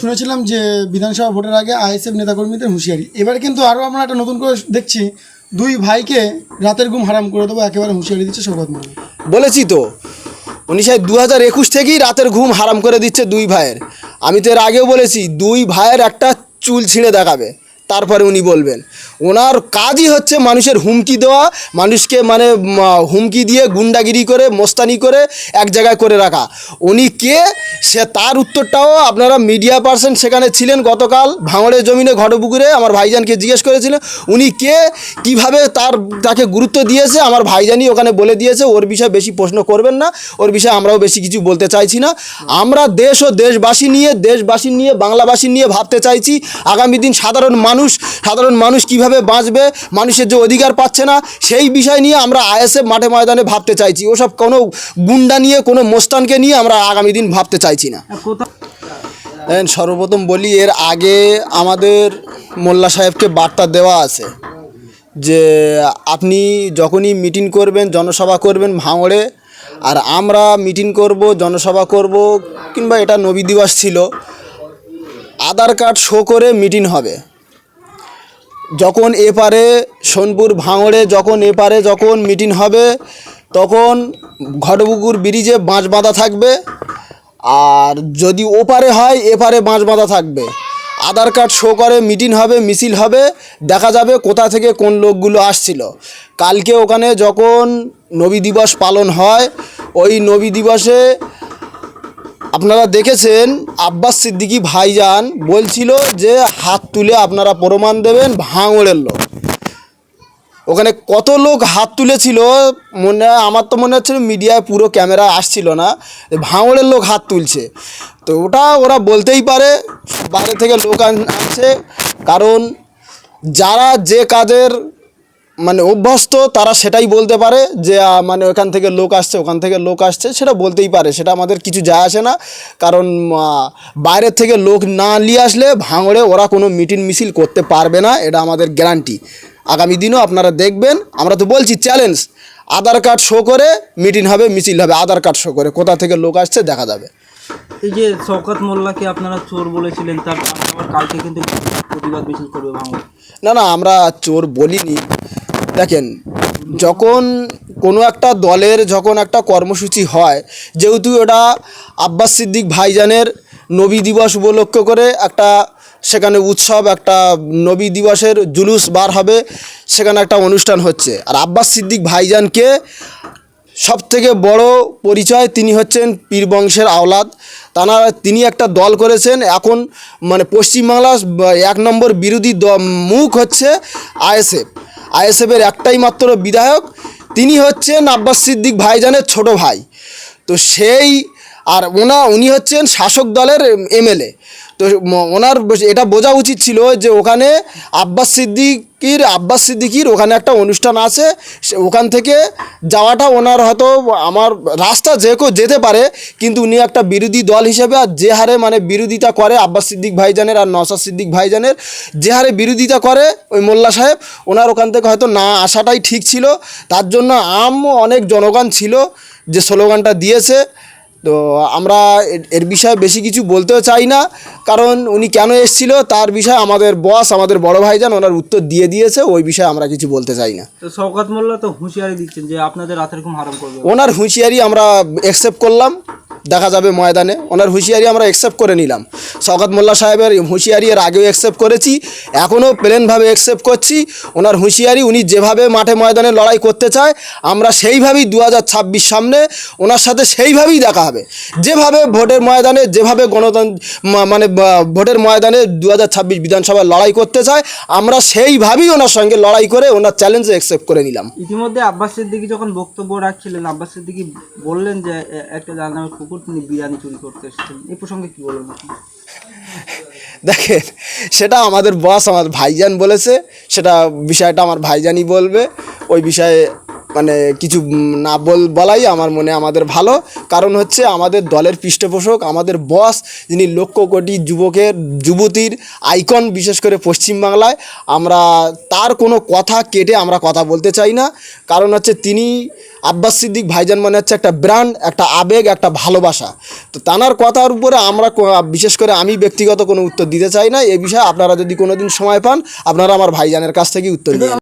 শুনেছিলাম যে বিধানসভা ভোটের আগে আইএসএফ নেতাকর্মীদের হুঁশিয়ারি। এবার কিন্তু আরও আমরা একটা নতুন করে দেখছি, দুই ভাইকে রাতের ঘুম হারাম করে দেবো, একেবারে হুঁশিয়ারি দিচ্ছে সৌগত মোল্লা বলেছি তো, উনি সাহেব দু হাজার একুশ থেকেই রাতের ঘুম হারাম করে দিচ্ছে দুই ভাইয়ের। আমি তো এর আগেও বলেছি, দুই ভাইয়ের একটা চুল ছিঁড়ে দেখাবে। তারপরে উনি বলবেন। ওনার কাজই হচ্ছে মানুষের হুমকি দেওয়া, মানুষকে মানে হুমকি দিয়ে গুন্ডাগিরি করে, মোস্তানি করে এক জায়গায় করে রাখা। উনি কে? সে তার উত্তরটাও আপনারা মিডিয়া পার্সন সেখানে ছিলেন গতকাল, ভাঙড়ের জমিনে ঘটপুকুরে, আমার ভাইজানকে জিজ্ঞেস করেছিলেন, উনি কে? কীভাবে তার, তাকে গুরুত্ব দিয়েছে? আমার ভাইজানই ওখানে বলে দিয়েছে, ওর বিষয়ে বেশি প্রশ্ন করবেন না, ওর বিষয়ে আমরাও বেশি কিছু বলতে চাইছি না। আমরা দেশ ও দেশবাসী নিয়ে দেশবাসী নিয়ে, বাংলাবাসী নিয়ে ভাবতে চাইছি, আগামী দিন সাধারণ মানুষ সাধারণ মানুষ কীভাবে বাঁচবে, মানুষের যে অধিকার পাচ্ছে না, সেই বিষয় নিয়ে আমরা আইএসএফ মাঠে ময়দানে ভাবতে চাইছি। ওসব কোনো গুন্ডা নিয়ে, কোনো মোস্তানকে নিয়ে আমরা আগামী দিন ভাবতে চাইছি না। সর্বপ্রথম বলি, এর আগে আমাদের মোল্লা সাহেবকে বার্তা দেওয়া আছে যে, আপনি যখনই মিটিং করবেন, জনসভা করবেন ভাঙড়ে, আর আমরা মিটিং করব, জনসভা করব, কিংবা এটা নবী দিবস ছিল, আধার কার্ড শো করে মিটিং হবে। যখন এপারে সোনপুর ভাঙড়ে যখন এপারে যখন মিটিং হবে, তখন ঘটপুকুর ব্রিজে বাঁশ বাঁধা থাকবে। আর যদি ওপারে হয়, এপারে বাঁশ বাঁধা থাকবে। আধার কার্ড শো করে মিটিং হবে, মিছিল হবে, দেখা যাবে কোথা থেকে কোন লোকগুলো আসছিল। কালকে ওখানে যখন নবী দিবস পালন হয়, ওই নবী দিবসে আপনারা দেখেছেন আব্বাস সিদ্দিকী ভাইজান বলছিল যে হাত তুলে আপনারা প্রমাণ দেবেন ভাঙড়ের লোক। ওখানে কত লোক হাত তুলেছিল মনে আমার তো মনে হচ্ছিল মিডিয়ায় পুরো ক্যামেরা আসছিল না ভাঙড়ের লোক হাত তুলছে। তো ওটা ওরা বলতেই পারে, বাইরে থেকে লোক আন- আনছে। কারণ যারা যে কাজের মানে অভ্যস্ত তারা সেটাই বলতে পারে যে মানে ওখান থেকে লোক আসছে ওখান থেকে লোক আসছে সেটা বলতেই পারে। সেটা আমাদের কিছু যায় আসে না। কারণ বাইরের থেকে লোক না নিয়ে আসলে ভাঙড়ে ওরা কোনো মিটিং মিছিল করতে পারবে না এটা আমাদের গ্যারান্টি। আগামী দিনও আপনারা দেখবেন আমরা তো বলছি চ্যালেঞ্জ। আধার কার্ড শো করে মিটিং হবে মিছিল হবে আধার কার্ড শো করে কোথা থেকে লোক আসছে দেখা যাবে। এই যে শওকত মোল্লাকে আপনারা চোর বলেছিলেন তার কালকে কিন্তু প্রতিবাদ মিছিল করবে ভাঙড়। না না আমরা চোর বলিনি। দেখেন, যখন কোনো একটা দলের যখন একটা কর্মসূচি হয়, যেহেতু ওটা আব্বাস সিদ্দিক ভাইজানের নবী দিবস উপলক্ষ করে একটা সেখানে উৎসব, একটা নবী দিবসের জুলুস বার হবে, সেখানে একটা অনুষ্ঠান হচ্ছে। আর আব্বাস সিদ্দিক ভাইজানকে সব থেকে বড় পরিচয় তিনি হচ্ছেন পীর বংশের আওলাদ। তারা তিনি একটা দল করেছেন, এখন মানে পশ্চিমবাংলার এক নম্বর বিরোধী মুখ হচ্ছে আইএসএফ। আইএসএফের একটাই মাত্র বিধায়ক, তিনি হচ্ছেন আব্বাস সিদ্দিক ভাইজানের ছোট ভাই। তো সেই আর ওনা, উনি হচ্ছেন শাসক দলের এমএলএ তো ওনার এটা বোঝা উচিত ছিল যে ওখানে আব্বাস সিদ্দিকির আব্বাস সিদ্দিকির ওখানে একটা অনুষ্ঠান আছে। ওখান থেকে যাওয়াটা ওনার হয়তো আমার রাস্তা যে কেউ যেতে পারে, কিন্তু উনি একটা বিরোধী দল হিসেবে আর যে হারে মানে বিরোধিতা করে আব্বাস সিদ্দিক ভাইজানের আর নসাদ সিদ্দিক ভাইজানের, যে হারে বিরোধিতা করে ওই মোল্লা সাহেব, ওনার ওখান থেকে হয়তো না আসাটাই ঠিক ছিল। তার জন্য আম অনেক জনগণ ছিল যে স্লোগানটা দিয়েছে। তো আমরা এর- বিষয়ে বেশি কিছু বলতেও চাই না। কারণ উনি কেন এসেছিল তার বিষয়ে আমাদের বস আমাদের বড় ভাইজান ওনার উত্তর দিয়ে দিয়েছে ওই বিষয়ে আমরা কিছু বলতে চাই না। তো শওকত মোল্লা তো হুঁশিয়ারি দিচ্ছেন যে আপনাদের রাতের ঘুম হারাম করবে। ওনার হুঁশিয়ারি আমরা অ্যাকসেপ্ট করলাম। দেখা যাবে ময়দানে। ওনার হুঁশিয়ারি আমরা অ্যাকসেপ্ট করে নিলাম। শওকত মোল্লা সাহেবের হুঁশিয়ারি এর আগেও অ্যাকসেপ্ট করেছি, এখনও প্লেনভাবে অ্যাকসেপ্ট করছি। ওনার হুঁশিয়ারি উনি যেভাবে মাঠে ময়দানে লড়াই করতে চায়, আমরা সেইভাবেই দু হাজার ছাব্বিশ সামনে ওনার সাথে সেইভাবেই দেখা হবে। যেভাবে ভোটের ময়দানে, যেভাবে গণতন্ত্র মানে ভোটের ময়দানে দু হাজার ছাব্বিশ বিধানসভায় লড়াই করতে চায়, আমরা সেইভাবেই ওনার সঙ্গে লড়াই করে ওনার চ্যালেঞ্জে অ্যাকসেপ্ট করে নিলাম। ইতিমধ্যে আব্বাস সিদ্দিকি যখন বক্তব্য রাখছিলেন, আব্বাস সিদ্দিকি বললেন যে একটা যার নামে কুকুর তিনি বিরিয়ানি চুরি করতে এসেছেন এই প্রসঙ্গে কি বলবেন? দেখেন, সেটা আমাদের বস আমার ভাইজান বলেছে, সেটা বিষয়টা আমার ভাইজানই বলবে, ওই বিষয়ে মানে কিছু না বল বলাই আমার মনে আমাদের ভালো। কারণ হচ্ছে আমাদের দলের পৃষ্ঠপোষক আমাদের বস যিনি লক্ষ কোটি যুবকের যুবতীর আইকন বিশেষ করে পশ্চিমবাংলায় আমরা তার কোনো কথা কেটে আমরা কথা বলতে চাই না। কারণ হচ্ছে তিনি আব্বাস সিদ্দিক ভাইজান মানে হচ্ছে একটা ব্র্যান্ড একটা আবেগ একটা ভালোবাসা। তো তানার কথার উপরে আমরা বিশেষ করে আমি ব্যক্তিগত কোনো উত্তর দিতে চাই না। এ বিষয়ে আপনারা যদি কোনো দিন সময় পান আপনারা আমার ভাইজানের কাছ থেকে উত্তর